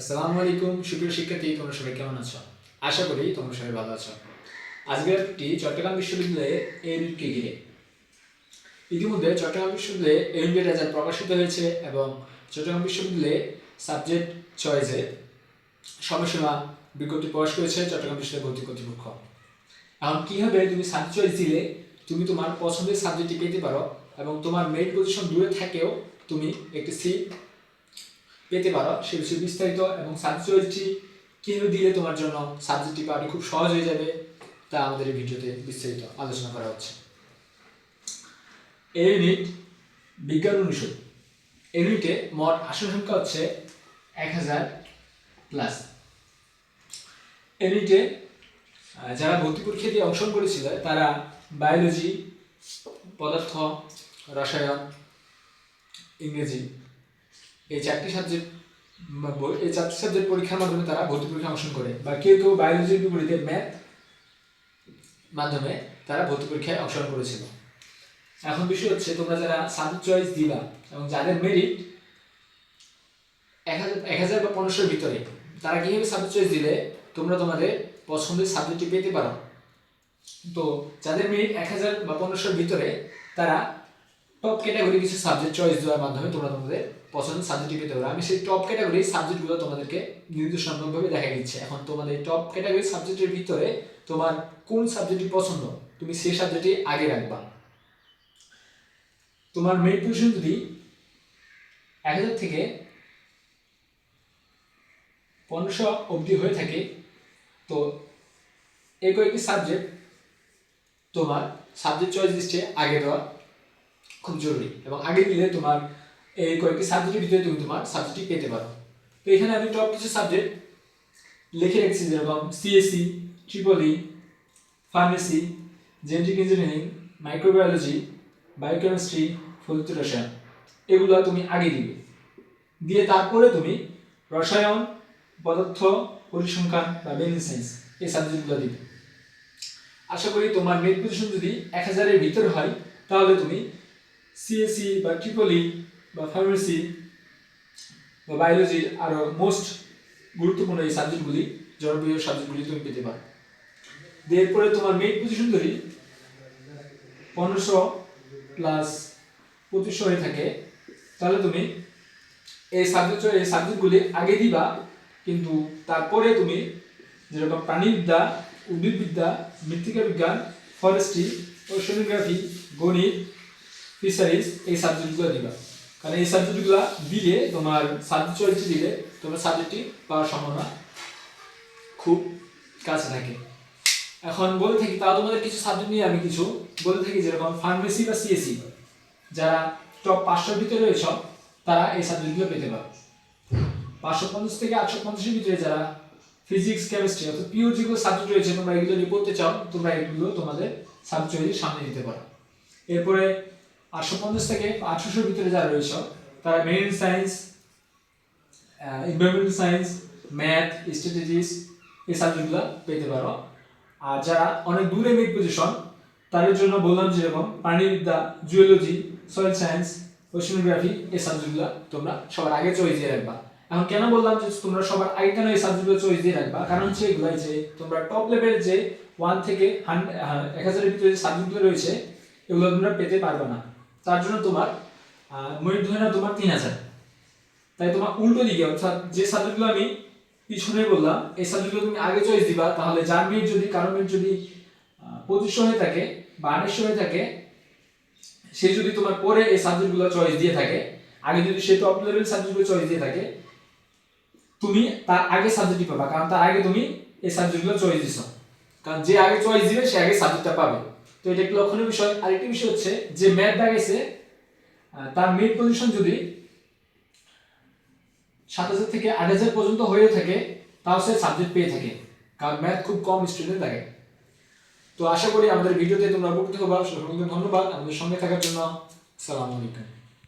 আসসালামু আলাইকুম, সুপ্রিয় শিক্ষার্থী, তোমরা সবাই কেমন আছো? আশা করি তোমরা সবাই ভালো আছো। আজকের একটি চট্টগ্রাম বিশ্ববিদ্যালয়ে এনকে ঘিরে। ইতিমধ্যে চট্টগ্রাম বিশ্ববিদ্যালয়ে এনকে রেজাল্ট প্রকাশিত হয়েছে এবং চট্টগ্রাম বিশ্ববিদ্যালয়ে সাবজেক্ট চয়েসে সময়সীমা বিজ্ঞপ্তি প্রকাশ করেছে চট্টগ্রাম বিশ্ববিদ্যালয় ভর্তি কর্তৃপক্ষ। এখন কীভাবে তুমি সাবজেক্ট চয়েস দিলে তুমি তোমার পছন্দের সাবজেক্টটি পেতে পারো এবং তোমার মেরিট পজিশন দূরে থাকেও তুমি একটি সিট পেতে পারো। সে বিষয়ে বিস্তারিত এবং সাবজেক্ট চয়েসটি কীভাবে দিলে তোমার জন্য সাবজেক্টটি পাওয়াটি খুব সহজ হয়ে যাবে, তা আমাদের এই ভিডিওতে বিস্তারিত আলোচনা করা হচ্ছে। এই ইউনিট বিজ্ঞান অনুষদ। এই ইউনিটে মোট আসন সংখ্যা হচ্ছে এক হাজার প্লাস এই ইউনিটে যারা ভর্তি পরীক্ষা দিয়ে অংশগ্রহণ করেছিল, তারা বায়োলজি পদার্থ, রসায়ন, ইংরেজি এই চারটি সাবজেক্ট এই চারটি সাবজেক্ট পরীক্ষার মাধ্যমে তারা ভর্তি পরীক্ষা অংশগ্রহণ করে। বা কেউ কেউ বায়োলজির বিপরীতে ম্যাথ মাধ্যমে তারা ভর্তি পরীক্ষায় অংশগ্রহণ করেছিল। এখন বিষয় হচ্ছে, তোমরা যারা সাবজেক্ট চয়েস দিবা এবং যাদের মেরিট এক হাজার এক হাজার বা পনেরোশোর ভিতরে, তারা কীভাবে সাবজেক্ট চয়েস দিলে তোমরা তোমাদের পছন্দের সাবজেক্টটি পেতে পারো? তো যাদের মেরিট এক হাজার বা পনেরোশোর ভিতরে, তারা টপ ক্যাটাগরি কিছু সাবজেক্ট চয়েস দেওয়ার মাধ্যমে তোমরা তোমাদের পছন্দের সাবজেক্টটি পেতে পারো আমি সেই টপ ক্যাটাগরি সাবজেক্টগুলো তোমাদেরকে নির্দেশনামূলকভাবে দেখা দিচ্ছি। এখন তোমাদের টপ ক্যাটাগরি সাবজেক্টের ভিতরে তোমার কোন সাবজেক্টটি পছন্দ, তুমি সেই সাবজেক্টটি আগে রাখবা। তোমার মেরিট পজিশন যদি এক হাজার থেকে পনেরোশো অবধি হয়ে থাকে, তো এই কয়েকটি সাবজেক্ট তোমার সাবজেক্ট চয়েস লিস্টে আগে দেওয়া খুব জরুরি। এবং আগে দিলে তোমার এই কয়েকটি সাবজেক্টের ভিতরে তুমি তোমার সাবজেক্টটি পেতে পারো তো এখানে আমি টপ কিছু সাবজেক্ট লিখে রেখেছি, যেরকম CSC triple E pharmacy genetic engineering microbiology biochemistry ফলিত রসায়ন। এগুলো তুমি আগে দিবে। দিয়ে তারপরে তুমি রসায়ন, পদার্থ, পরিসংখ্যান বা বেনিং সায়েন্স এই সাবজেক্টগুলো দিবে। আশা করি তোমার মেরিট পজিশন যদি এক হাজারের ভিতরে হয়, তাহলে তুমি সিএসসি বা ট্রিপলি বা ফার্মেসি বা বায়োলজির আরও মোস্ট গুরুত্বপূর্ণ এই সাবজেক্টগুলি জনপ্রিয় সাবজেক্টগুলি তুমি পেতে পারো। এরপরে তোমার মেরিট পজিশন যদি পনেরোশো প্লাস পঁচিশশো হয়ে থাকে। তাহলে তুমি এই সাবজেক্ট এই সাবজেক্টগুলি আগে দিবা, কিন্তু তারপরে তুমি যেরকম প্রাণীবিদ্যা, উদ্ভিদবিদ্যা, মৃত্তিকা বিজ্ঞান ফরেস্ট্রি ওশনোগ্রাফি গণিত ফিশারিজ এই সাবজেক্টগুলো দিবা। কারণ এই সাবজেক্টগুলো দিলে তোমার সাবজেক্ট চয়েসটি দিলে তোমার সাবজেক্টটি পাওয়ার সম্ভাবনা খুব কাছে থাকে। এখন বলে থাকি, তাও তোমাদের কিছু সাবজেক্ট নিয়ে আমি কিছু বলে থাকি, যেরকম ফার্মেসি বা সিএসসি যারা টপ পাঁচশোর ভিতরে রয়েছ, তারা এই সাবজেক্টগুলো পেতে পারো। পাঁচশো পঞ্চাশ থেকে আটশো পঞ্চাশের ভিতরে যারা ফিজিক্স কেমিস্ট্রি অর্থাৎ পিওর যেগুলো সাবজেক্ট রয়েছে, তোমরা এগুলো নিয়ে পড়তে চাও, তোমরা এগুলো তোমাদের সাবজেক্ট সামনে দিতে পারো। এরপরে আটশো পঞ্চাশ থেকে আটশোশোর ভিতরে যারা রয়েছে, তারা marine science environmental science, math, strategies, এই সাবজেক্টগুলো পেতে পারো। আর যারা অনেক দূরে মিড পজিশন তাদের জন্য বললাম যেরকম প্রাণীবিদ্যা জুওলজি সয়েল সায়েন্স ওশনোগ্রাফি এই সাবজেক্টগুলো তোমরা সবার আগে চয়েস দিয়ে রাখবা। এখন কেন বললাম যে তোমরা সবার আগে কেন এই সাবজেক্টগুলো চয়েস দিয়ে রাখবা? কারণ হচ্ছে এগুলাই যে তোমরা টপ লেভেল যে ওয়ান থেকে এক হাজারের ভিতরে যে সাবজেক্টগুলো রয়েছে, এগুলো তোমরা পেতে পারবে না। তার জন্য তোমার মেরিট ধরে না তোমার তিন হাজার। তাই তোমার উল্টো দিকে, অর্থাৎ যে সাবজেক্টগুলো আমি পিছনে বললাম, এই সাবজেক্টগুলো তুমি আগে চয়েস দিবা, তাহলে যার মিনিট যদি, কারও মিনিট যদি পঁচিশশো হয়ে থাকে বা আড়াইশো হয়ে থাকে, সে যদি তোমার পরে এই সাবজেক্টগুলো চয়েস দিয়ে থাকে, আগে যদি সে টপ লেভেল সাবজেক্টগুলো চয়েস দিয়ে থাকে, তুমি তার আগে সাবজেক্টই পাবা, কারণ তার আগে তুমি এই সাবজেক্টগুলো চয়েস দিছো। কারণ যে আগে চয়েস দিবে, সে আগে সাবজেক্টটা পাবে। তো এটা একটি লক্ষণীয় বিষয়। আরেকটি বিষয় হচ্ছে যে ম্যাথ দাগেছে তার মিড পজিশন যদি সাত হাজার থেকে আট হাজার পর্যন্ত হয়ে থাকে, তাও সে সাবজেক্ট পেয়ে থাকে। কারণ ম্যাথ খুব কম স্টুডেন্ট থাকে। তো আশা করি আমাদের ভিডিওতে তোমরা উপকৃত হবা। সকলকে ধন্যবাদ। আমাদের সঙ্গে থাকার জন্য আসসালামু আলাইকুম।